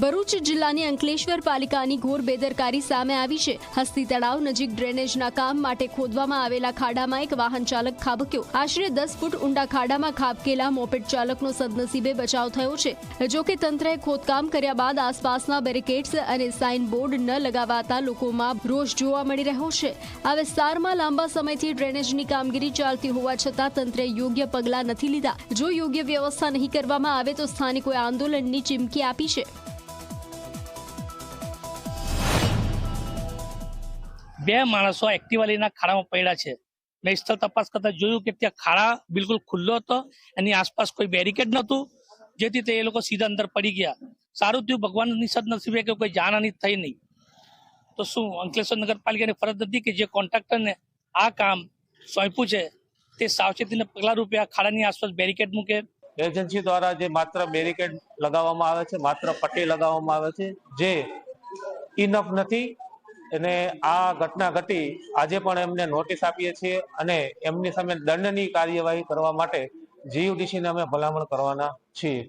ભરૂચ જિલ્લાની અંકલેશ્વર પાલિકાની ઘોર બેદરકારી સામે આવી છે. હસ્તી તળાવ નજીક ડ્રેનેજના કામ માટે ખોદવામાં આવેલા ખાડામાં એક વાહન ચાલક ખાબક્યો. આશરે દસ ફૂટ ઊંડા ખાડામાં ખાબકેલા મોપેડ ચાલકનો સદનસીબે બચાવ થયો છે. જો કે તંત્રએ ખોદકામ કર્યા બાદ આસપાસના બેરિકેડ્સ અને સાઇન બોર્ડ ન લગાવાતા લોકોમાં રોષ જોવા મળી રહ્યો છે. આ વિસ્તારમાં લાંબા સમયથી ડ્રેનેજની કામગીરી ચાલતી હોવા છતાં તંત્રે યોગ્ય પગલાં નથી લીધા. જો યોગ્ય વ્યવસ્થા નહીં કરવામાં આવે તો સ્થાનિકોએ આંદોલનની ચીમકી આપી છે. બે માણસો એક્ટિવા લઈને ખાડામાં પડ્યા છે. મેં સ્થળ તપાસ કરતા જોયું કે ત્યાં ખાડા બિલકુલ ખુલ્લો હતો. એની આસપાસ કોઈ બેરિકેડ નહોતું. જેથી તે એ લોકો સીધા અંદર પડી ગયા. સારું થયું, ભગવાનની સદનસીબે કે કોઈ જાનહાની થઈ નહીં. તો શું, અંકલેશ્વર નગરપાલિકાની ફરજ નથી કે જે કોન્ટ્રાક્ટરને આ કામ સોંપ્યું છે, તે સાવચેતીને પગલા રૂપે આ ખાડાની આસપાસ બેરિકેડ મૂકે? એજન્સી દ્વારા જે માત્ર બેરિકેડ લગાવવામાં આવે છે, માત્ર પટ્ટી લગાવવામાં આવે છે, જે ઇનફ નથી અને આ ઘટના ઘટી આજે પણ એમને નોટિસ આપીએ છીએ અને એમની સામે દંડની કાર્યવાહી કરવા માટે જીયુડીસીને અમે ભલામણ કરવાના છીએ.